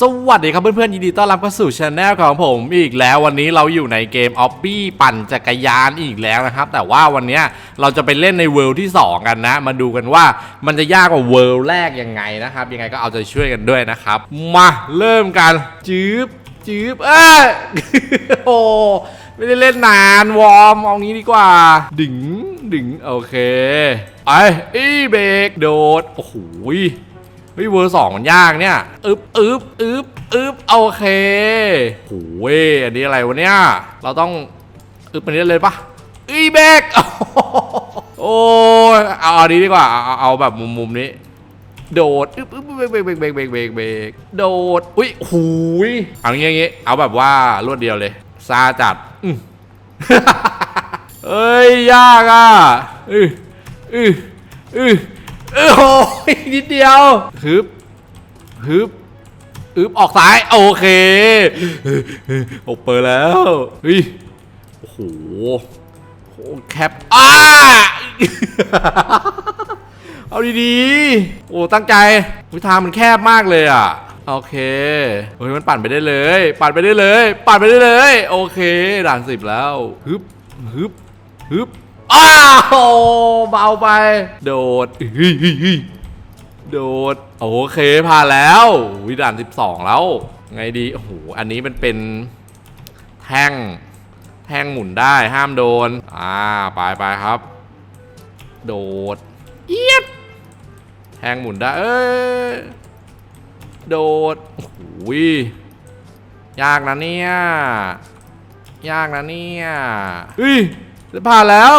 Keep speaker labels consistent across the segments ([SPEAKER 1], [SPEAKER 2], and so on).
[SPEAKER 1] สวัสดีครับเพื่อนๆยินดีต้อนรับเข้าสู่ช anel ของผมอีกแล้ววันนี้เราอยู่ในเกมออบบี้ปั่นจักรยานอีกแล้วนะครับ แต่ว่าวันนี้เราจะไปเล่นในเวิลด์ที่ 2 กันนะ มาดูกันว่ามันจะยากกว่าเวิลด์แรกยังไงนะครับ ยังไงก็เอาใจช่วยกันด้วยนะครับ มาเริ่มกันจืบจืบเอ้ยโอ้ไม่ได้เล่นนานวอร์มเอางี้ดีกว่า ดึงดึงโอเคไอ้อีเบรกโดดโอ้โห เฮ้ยเวอร์สองมันยากเนี่ยอึบอึบอึบอึบโอเคโอ้ยอันนี้อะไรวะเนี่ยเราต้องอึบอันนี้เลยปะอีเบกโอ้ยเอาอันนี้ดีกว่าเอาเอาแบบมุมมุมนี้ โดดอึบอึบเบรกเบรกเบรกเบรกเบรกเบรกเบรกโดดอุ้ยหูยเอางี้อย่างงี้เอาแบบว่ารวดเดียวเลยซาจัดอืเอ้ยยากอะอืออืออือ เออโอ้ยนิดเดียวฮึบฮึบอึบออกซ้าย โอเคโอเปิดแล้วเฮ้ยโอ้โหโหแคปอ้าเอาดีๆ โอ้ตั้งใจวิทางมันแคบมากเลยอะ โอเคเฮ้ยมันปั่นไปได้เลย ปั่นไปได้เลย ปั่นไปได้เลย โอเค ด่านสิบแล้วฮึบฮึบฮึบ อ้าวเบาไป โดดโดด โอเคผ่านแล้ววิด่านสิบสองแล้ว ไงดี โอ้โห อันนี้มันเป็นแท่ง แท่งหมุนได้ห้ามโดน อ่า ไปไปครับ โดด เอียดแทงหมุนได้ เอ้ย โดด โอ้โหยยากนะเนี่ย ยากนะเนี่ยเฮ้ย จะผ่านแล้ว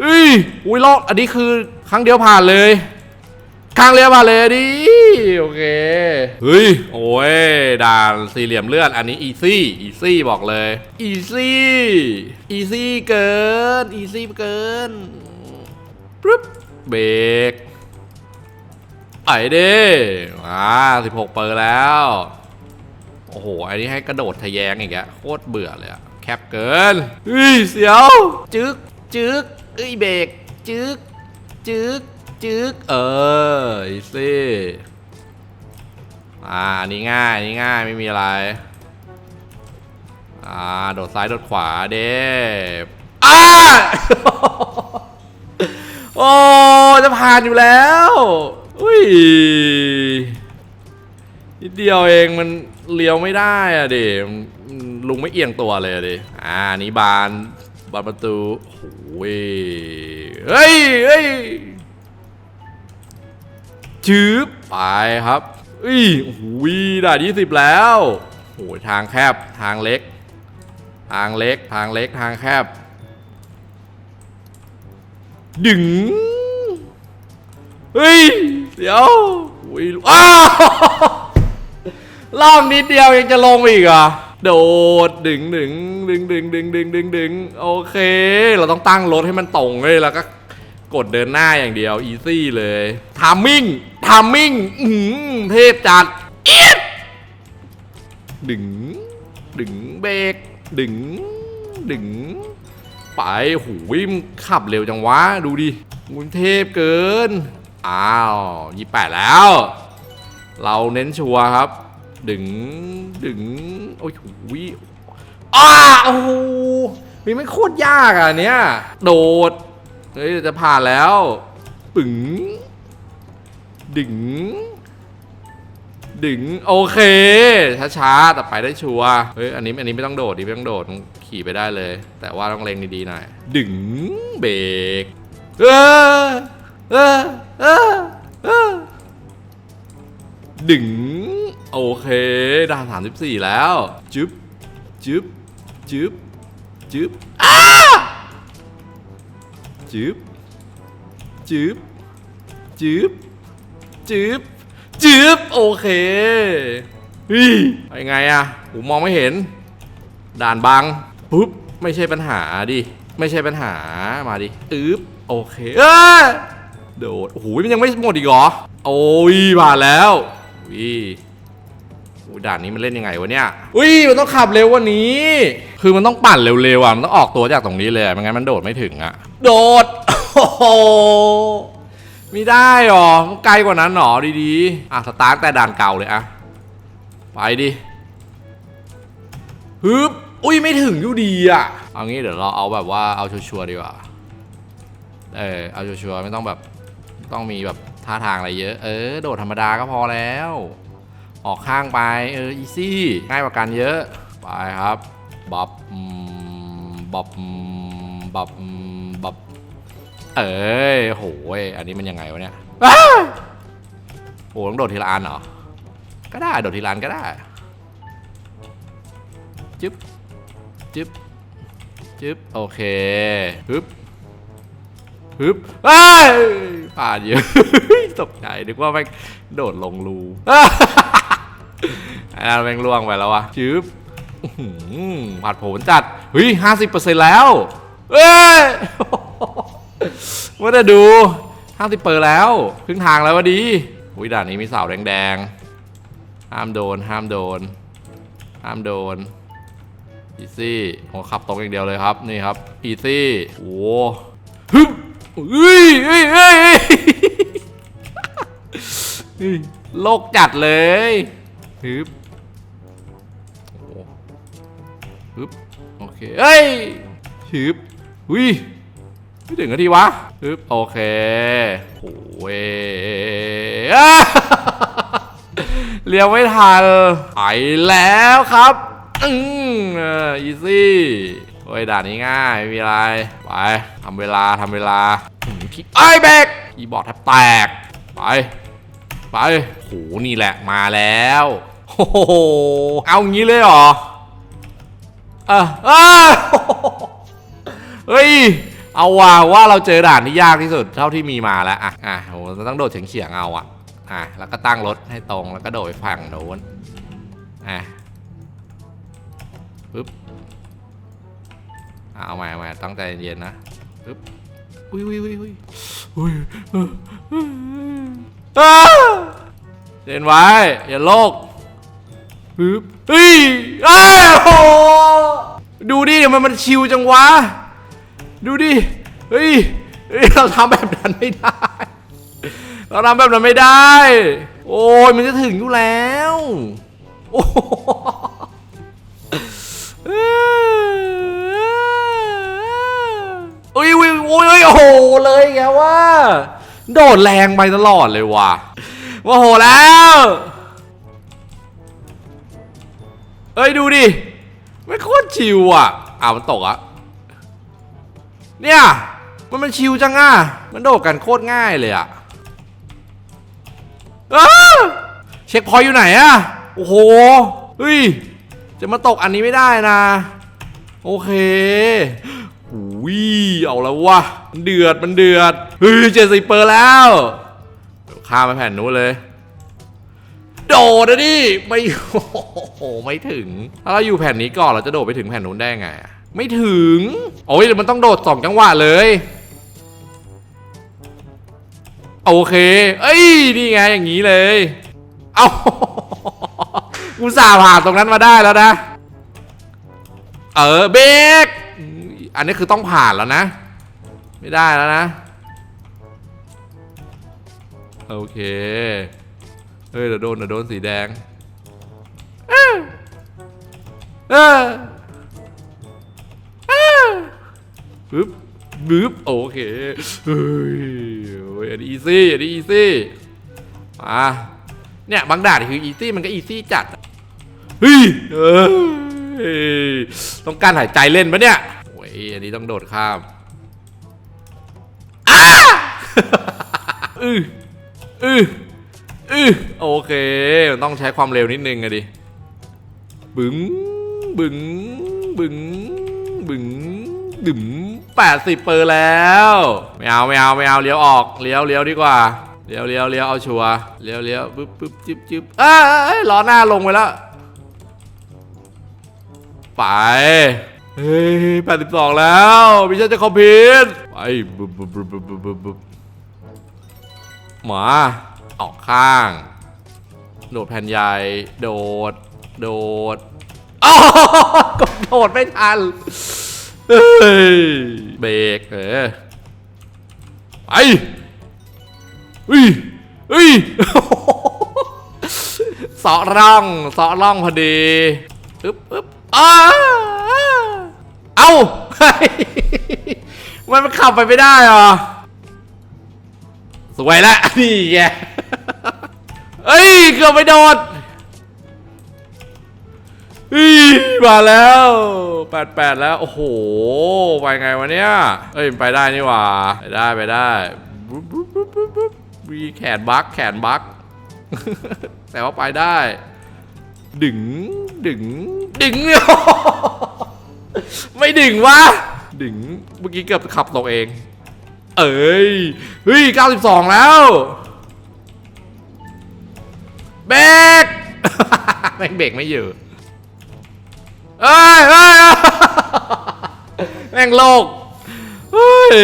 [SPEAKER 1] เฮ้ยอุ้ยรอบอันนี้คือครั้งเดียวผ่านเลยครั้งเดียวผ่านเลยดิโอเคเฮ้ยโอ้ยด่านสี่เหลี่ยมเลือดอันนี้อีซี่อีซี่บอกเลยอีซี่อีซี่เกินอีซี่เกินปึ๊บเบรกไอ้เด้อ่าสิบหกเปอร์แล้ว โอ้โห อันนี้ให้กระโดดทะแยงอีกอะโคตรเบื่อเลยอะแค บเกินเฮ้ยเสียว จึกจึกเอ้ยเบรกจึกจึกจึกเอออีซี่อ่าอันนี้ง่ายอันนี้ง่ายไม่มีอะไร อ่าโดดซ้ายโดดขวาเด้อ้าโอ้จะผ่านอยู่แล้วอุ้ยนิดเดียวเองมันเลี้ยวไม่ได้อะเดม ลุงไม่เอียงตัวเลยอะเดอ่านี่บานบานประตูโอ้ยเฮ้ยเฮ้ยจืบไปครับอุ้ยโอ้โหด่านยี่สิบแล้วโอ้ยทางแคบทางเล็ก ทางเล็กทางเล็กทางแคบ ดึงเฮ้ย เดี๋ยวอุ้ยอ้าวล่องนิดเดียวยังจะลงอีกอะ โดดดึงดึงดึงดึงดึงดึงดึงดึงโอเค เราต้องตั้งรถให้มันตรงเลยแล้วก็กดเดินหน้าอย่างเดียวอีซี่เลยทามมิ่งทามมิ่งอื้อเทพจัดเอี๊ยดดึง ดึงเบรกดึง ดึง ไปหูยมงขับเร็วจังวะ ดูดิกรุงเทพเกิน อ้าวยี่แปดแล้ว เราเน้นชัวร์ครับ ดึงดึงโอ้ยหูยอ้าโอ้โหมีไม่โคตรยากอะเนี้ยโดดเฮ้ยจะผ่านแล้วปึ๋งดึง ดึง โอเค ช้าๆ แต่ไปได้ชัวเฮ้ยอันนี้อันนี้ไม่ต้องโดดดิไม่ต้องโดดขี่ไปได้เลย แต่ว่าต้องเล็งดีๆหน่อย ดึงเบรกเออเออเออเออดึง โอเคด่านสามสิบสี่แล้วจึ๊บจึ๊บจึ๊บจึ๊บอ้าจึ๊บจึ๊บจึ๊บจึ๊บจึ๊บโอเคเฮ้ยไปไงอะผมมองไม่เห็น ด่านบังปุ๊บไม่ใช่ปัญหาดิ ไม่ใช่ปัญหามาดิอึ๊บโอเคเอ้ยโดดโอ้โหมันยังไม่หมดอีกเหรอ โอ้ยผ่านแล้ววิอุ้ย ด่านนี้มันเล่นยังไงวะเนี่ย อุ้ยมันต้องขับเร็วกว่านี้ คือมันต้องปั่นเร็วๆอะ มันต้องออกตัวจากตรงนี้เลยอะไม่งั้นมันโดดไม่ถึงอะ โดด โอ้โหไม่ได้หรอมันไกลกว่านั้นหรอดีๆ อะสตาร์ทแต่ด่านเก่าเลยอะ ไปดิฮึบอุ้ยไม่ถึงอยู่ดีอะ เอางี้เดี๋ยวเราเอาแบบว่าเอาชัวร์ๆดีกว่า เออเอาชัวร์ๆไม่ต้องแบบต้องมีแบบท่าทางอะไรเยอะ เออ โดดธรรมดาก็พอแล้ว ออกข้างไป เออ อีซี่ ง่ายกว่ากันเยอะ ไปครับบับบับบับบับเอ้ยโหยอันนี้มันยังไงวะเนี่ยอ้โอ้ต้องโดดทีละอันเหรอ ก็ได้ โดดทีละอันก็ได้ จึ๊บ จึ๊บ จึ๊บ โอเคฮึบฮึบเอ้ผ่านเยอะตกใจนึกว่าแม่งโดดลงรู อันนั้นแม่งล่วงไปแล้ววะจึ๊บผัดผนจัดเฮ้ยห้าสิบเปอร์เซ็นต์แล้วเอ้ยว่าจะดูห้าสิบเปอร์แล้วครึ่งทางแล้ววะดีอุ้ยด่านนี้มีเสาแดงๆ ห้ามโดน ห้ามโดน ห้ามโดนอีซี่ผมขับตรงอย่างเดียวเลยครับ นี่ครับอีซี่โอ้ฮึบเฮ้ยเฮ้ยเฮ้ยเฮ้ยเฮ้ยโลกจัดเลยฮึบ ฮึบโอเคเฮ้ยฮึบอุ้ยไม่ถึงนาทีวะฮึบโอเคโอ้ยอ่เลี้ยวไม่ทันไปแล้วครับอืมอีซี่โอ้ยด่านนี้ง่ายไม่มีอะไร ไปทำเวลาทำเวลาไอ้เบรกคีย์บอร์ดแทบแตก ไป ไปโหนี่แหละมาแล้วโอ้โหเอางี้เลยเหรอ เออเออเฮ้ย เอาว่าว่าเราเจอด่านที่ยากที่สุดเท่าที่มีมาแล้ว อะ อะโหเราต้องโดดเฉียงเฉียงๆเอาอะ อะ แล้วก็ตั้งรถให้ตรง แล้วก็โดดไปฝั่งโน้น อะปึ๊บเอาใหม่เอาใหม่ตั้งใจเย็นๆนะปึ๊บอุ้ยอุ้ยอุ้ยอุ้ยอุ้ยเออเออ้าเย็นไว้ อย่าโลกปึ๊บเฮ้ยอ้าว ดูดิมันมันชิวจังวะ ดูดิ เฮ้ยเฮ้ยเราทำแบบนั้นไม่ได้ เราทำแบบนั้นไม่ได้ โอ้ยมันจะถึงอยู่แล้ว โอ้โหเอ้ยอุ้ยโอ้ยโอ้ยโอ้โหเลยแกว่า โดดแรงไปตลอดเลยว่ะว่าโหแล้ว เอ้ยดูดิ ไม่โคตรชิวอะอ้าวมันตกอะเนี่ยมันมันชิวจังอะมันโดดกันโคตรง่ายเลยอะเช็คพอยอยู่ไหนอะโอ้โหเฮ้ยจะมาตกอันนี้ไม่ได้นะ โอเคหูยเอาแล้ววะมันเดือดมันเดือดเฮ้ยเจ็ดสิบเปอร์แล้วเดี๋ยวข้ามไปแผ่นนู้นเลย โดดนะดิไม่โอ้โหไม่ถึงถ้าเราอยู่แผ่นนี้ก่อนเราจะโดดไปถึงแผ่นนู้นได้ไงอะไม่ถึงโอ้ยมันต้องโดดสองจังหวะเลยโอเค เอ้ยนี่ไงอย่างนี้เลย เอาอุตส่าผ่านตรงนั้นมาได้แล้วนะ เออเบรกอันนี้คือต้องผ่านแล้วนะ ไม่ได้แล้วนะ โอเค เฮ้ยเดี๋ยวโดนเดี๋ยวโดนสีแดงปึ๊บปึ๊บโอเคเฮ้ยอันนี้อีซี่อันนี้อีซี่มาเนี่ยบางด่านคืออีซี่มันก็อีซี่จัดเฮ้ยเอ้ยต้องการหายใจเล่นปะเนี่ยโอ้ยอันนี้ต้องโดดข้ามอ้าอืออือ อือโอเค ต้องใช้ความเร็วนิดนึงอะดิบึ้งบึ้งบึ้งบึ้งดึ๋มแปดสิบเปอร์แล้วไม่เอาไม่เอาไม่เอาเลี้ยวออกเลี้ยวเลี้ยวดีกว่าเลี้ยวเลี้ยวเลี้ยวเอาชัวเลี้ยวเลี้ยวปึ๊บปึ๊บจิ๊บจิ๊บเอ้ยเอ้ยล้อหน้าลงไปแล้ว ไปเฮ้ยแปดสิบสองแล้วมิชชั่นจะคอมพิวต์ไปบึบบึบบึบบึบบึบบึบบึบหมา ออกข้าง โดดแผ่นใหญ่ โดด โดดอ้าวกดโดดไม่ทันเฮ้ยเบรกเออไปเฮ้ยเฮ้ยสาะร่องสาะร่องพอดีอึ๊บอึ๊บอ้าเอ้าเฮ้ยมันมันขับไปไม่ได้หรอสวยละนี่แก เอ้ยเกือบไปโดดอีมาแล้วแปดแปดแล้ว โอ้โห ไปไงวะเนี่ย เอ้ย ไปได้นี่หว่า ไปได้ไปได้บุ๊บบุ๊บบุ๊บบุ๊บบุ๊บมีแขนบักแขนบัก แต่ว่าไปได้ ดึง ดึง ดึง ไม่ดึงวะ ดึง เมื่อกี้เกือบขับตกเอง เอ้ย เฮ้ย 92 แล้ว เบรกแม่งเบรกไม่อยู่เอ้ยเอ้ยแม่งโลกเฮ้ย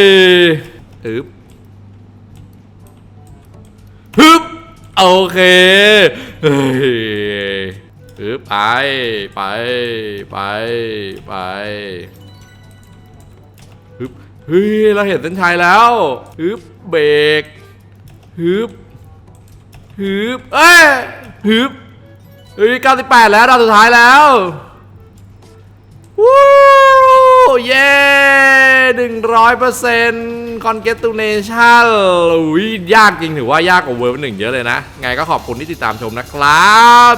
[SPEAKER 1] ฮึบฮึบโอเคเฮ้ยฮึบไปไปไปไปฮึบเฮ้ยเราเห็นเส้นชัยแล้วฮึบเบรกฮึบ ฮึบเอ้ยฮึบเฮ้ย98 แล้วดาวสุดท้ายแล้ววู้เย้หนึ่งร้อยเปอร์เซ็นต์คอนเกตูเนชั่นอุ้ยยากจริงถือว่ายากกว่าเวิร์หนึ่งเยอะเลยนะ ไงก็ขอบคุณที่ติดตามชมนะครับ